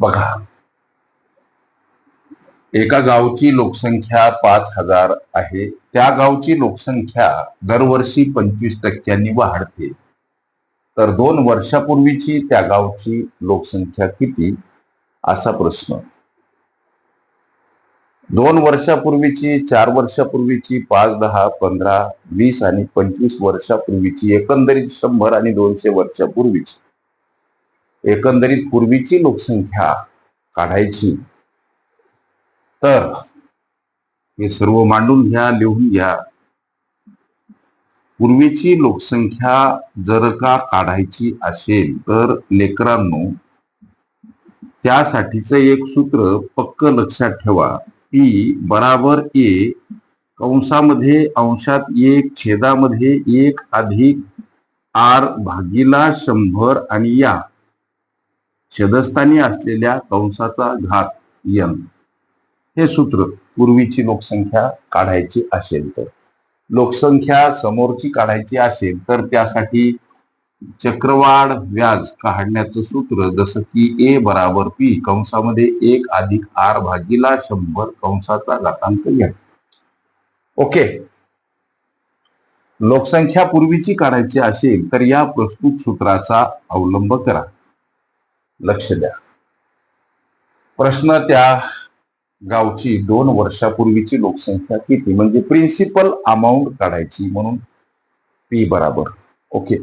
बघा. एका गावची लोकसंख्या पाच हजार आहे. त्या गावची लोकसंख्या दरवर्षी पंचवीस टक्क्यांनी वाढते. तर दोन वर्षापूर्वीची त्या गावची लोकसंख्या किती? असा प्रश्न. दोन वर्षापूर्वीची चार वर्षापूर्वीची पाच दहा पंधरा वीस आणि पंचवीस वर्षापूर्वीची एकंदरीत शंभर आणि दोनशे वर्षापूर्वीची. एकंदरीत पूर्वीची लोकसंख्या काढायची. तर हे सर्व मांडून घ्या लिहून घ्या. पूर्वीची लोकसंख्या जर का काढायची असेल तर लेकरांनो त्यासाठीचं एक सूत्र पक्क लक्षात ठेवा. पी बराबर ए कंसामध्ये अंशात एक छेदामध्ये एक अधिक आर भागीला शंभर आणि या. छेदस्थानी असलेल्या कंसाचा घात यन हे सूत्र पूर्वीची लोकसंख्या काढायची असेल तर. लोकसंख्या समोरची काढायची असेल तर त्यासाठी चक्रवाढ व्याज काढण्याचं सूत्र जसं की ए बराबर पी कंसामध्ये एक अधिक आर भागीला शंभर कंसाचा घातांक घ्या ओके. लोकसंख्या पूर्वीची काढायची असेल तर या प्रस्तुत सूत्राचा अवलंब करा. लक्ष द्या. प्रश्न त्या गावची दोन वर्षापूर्वीची लोकसंख्या किती? म्हणजे प्रिन्सिपल अमाऊंट काढायची म्हणून पी बराबर. ओके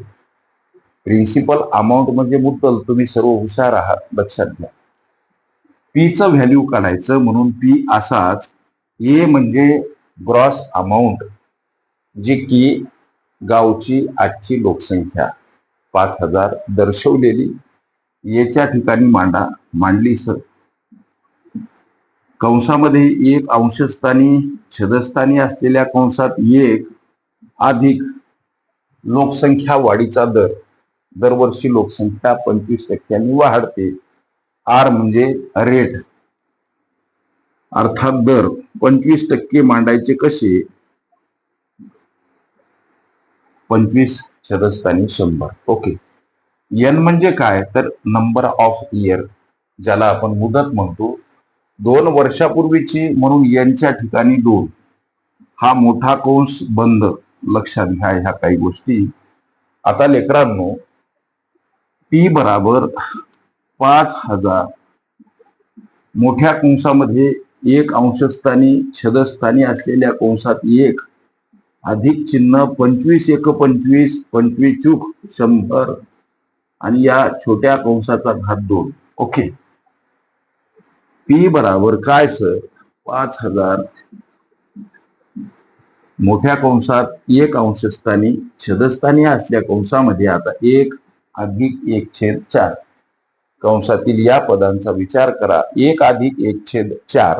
प्रिन्सिपल अमाऊंट म्हणजे मुद्दल. तुम्ही सर्व हुशार आहात. लक्षात घ्या. पीचं व्हॅल्यू काढायचं म्हणून पी असाच ए म्हणजे ग्रॉस अमाऊंट जी की गावची आजची लोकसंख्या. पाच हजार दर्शवलेली. येच्या ठिकाणी मांडा मांडली सर. कंसामध्ये एक अंशस्थानी छदस्थानी असलेल्या कंसात एक अधिक लोकसंख्या वाढीचा दर. दरवर्षी लोकसंख्या पंचवीस टक्क्यांनी वाढते. आर म्हणजे रेट. अर्थात दर. पंचवीस टक्के मांडायचे कसे? पंचवीस छदस्थानी शंभर. ओके. एन म्हणजे काय? तर नंबर ऑफ इयर ज्याला आपण मुदत म्हणतो. दोन वर्षापूर्वीची म्हणून यांच्या ठिकाणी दोन. हा मोठा कंस बंद. लक्षात घ्या ह्या काही गोष्टी. आता लेकरांनो पी बराबर पाच हजार. मोठ्या कंसामध्ये एक अंशस्थानी छदस्थानी असलेल्या कंसात एक. अधिक चिन्ह पंचवीस एक पंचवीस पंचवीस चूक शंभर. आणि या छोट्या कंसाचा घात दोन. ओके. पी बराबर काय सर? पाच हजार. मोठ्या कंसात एक अंशस्थानी छदस्थानी असल्या कंसामध्ये आता एक अधिक एक छेद चार. कंसातील या पदांचा विचार करा. एक अधिक एक छेद चार.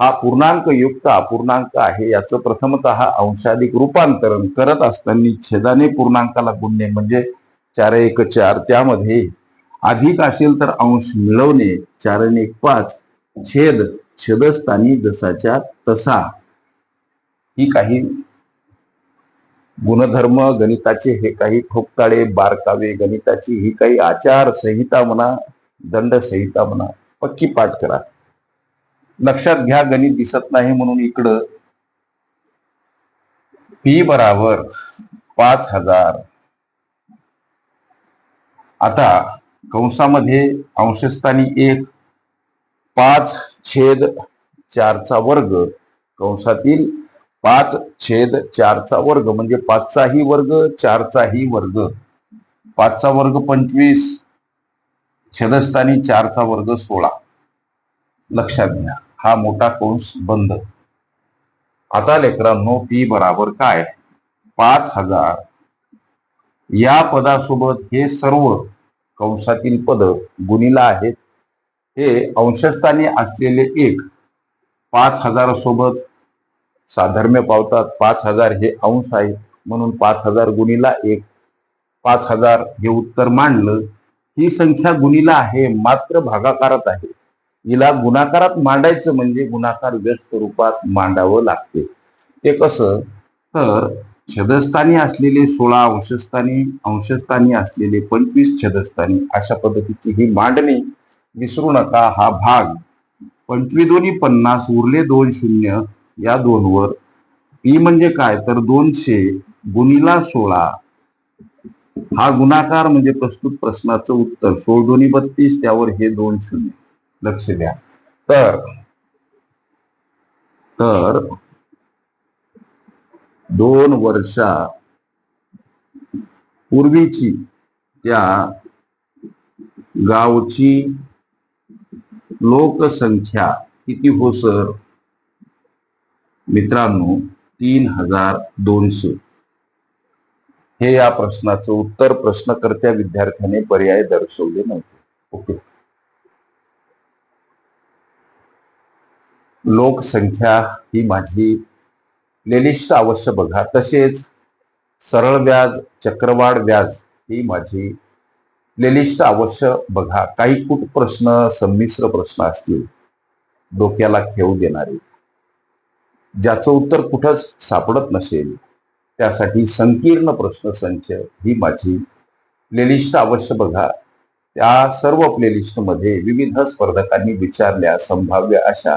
हा पूर्णांक युक्त अपूर्णांक आहे. याचं प्रथमतः अंशाधिक रूपांतरण करत असताना छेदाने पूर्णांकाला गुणणे म्हणजे चार एक चार त्यामध्ये अधिक असेल तर अंश मिळवणे चार एक पाच छेद छेदस्थानी जसाच्या तसा. ही काही गुणधर्म गणिताचे हे काही ठोकताळे बारकावे गणिताची ही काही आचार संहिता म्हणा दंड संहिता म्हणा पक्की पाठ करा. लक्षात घ्या गणित दिसत नाही म्हणून इकडं. पी बराबर पाच हजार. आता कंसामध्ये अंशस्थानी एक पाच छेद चारचा वर्ग कंसातील पाच छेद चारचा वर्ग म्हणजे पाचचाही वर्ग चारचाही वर्ग. पाचचा वर्ग पंचवीस छेदस्थानी चारचा वर्ग सोळा. लक्षात घ्या हा मोठा कंस बंद. आता लेकरांनो पी बराबर काय? पाच हजार या पदासोबत हे सर्व कंसातील पद गुणीला आहेत. हे अंशस्थानी असलेले एक पाच हजारासोबत साधर्म्य पावतात. पाच हजार हे अंश आहे म्हणून पाच हजार गुणीला एक पाच हजार हे उत्तर मांडलं. ही संख्या गुणीला आहे मात्र भागाकारात आहे. हिला गुणाकारात मांडायचं म्हणजे गुणाकार व्यस्त रूपात मांडावं लागते. ते कसं? तर छदस्थानी असलेले सोळा अंशस्थानी अंशस्थानी असलेले पंचवीस छदस्थानी अशा पद्धतीची ही मांडणी विसरू नका. हा भाग पंचवी दोन्ही पन्नास उरले दोन शून्य या दोनवर. पी म्हणजे काय? तर दोनशे गुणिला सोळा. हा गुणाकार म्हणजे प्रस्तुत प्रश्नाचं उत्तर. सोळ दोन्ही बत्तीस त्यावर हे दोन शून्य. लक्ष द्या. तर तर दोन वर्षा पूर्वीची त्या गावची लोकसंख्या किती हो सर? मित्रांनो तीन हजार दोनशे. हे या प्रश्नाचं उत्तर प्रश्नकर्त्या विद्यार्थ्याने पर्याय दर्शवले नव्हते. ओके. लोकसंख्या ही माझी प्लेलिस्ट अवश्य बघा. तसेच सरळ व्याज चक्रवाढ व्याज ही माझी प्लेलिस्ट अवश्य बघा. काही कुठ प्रश्न संमिश्र प्रश्न असतील डोक्याला खेळू देणारे. ज्याचं उत्तर कुठंच सापडत नसेल त्यासाठी संकीर्ण प्रश्न संच ही माझी प्लेलिस्ट अवश्य बघा. त्या सर्व प्लेलिस्टमध्ये विविध स्पर्धकांनी विचारल्या संभाव्य अशा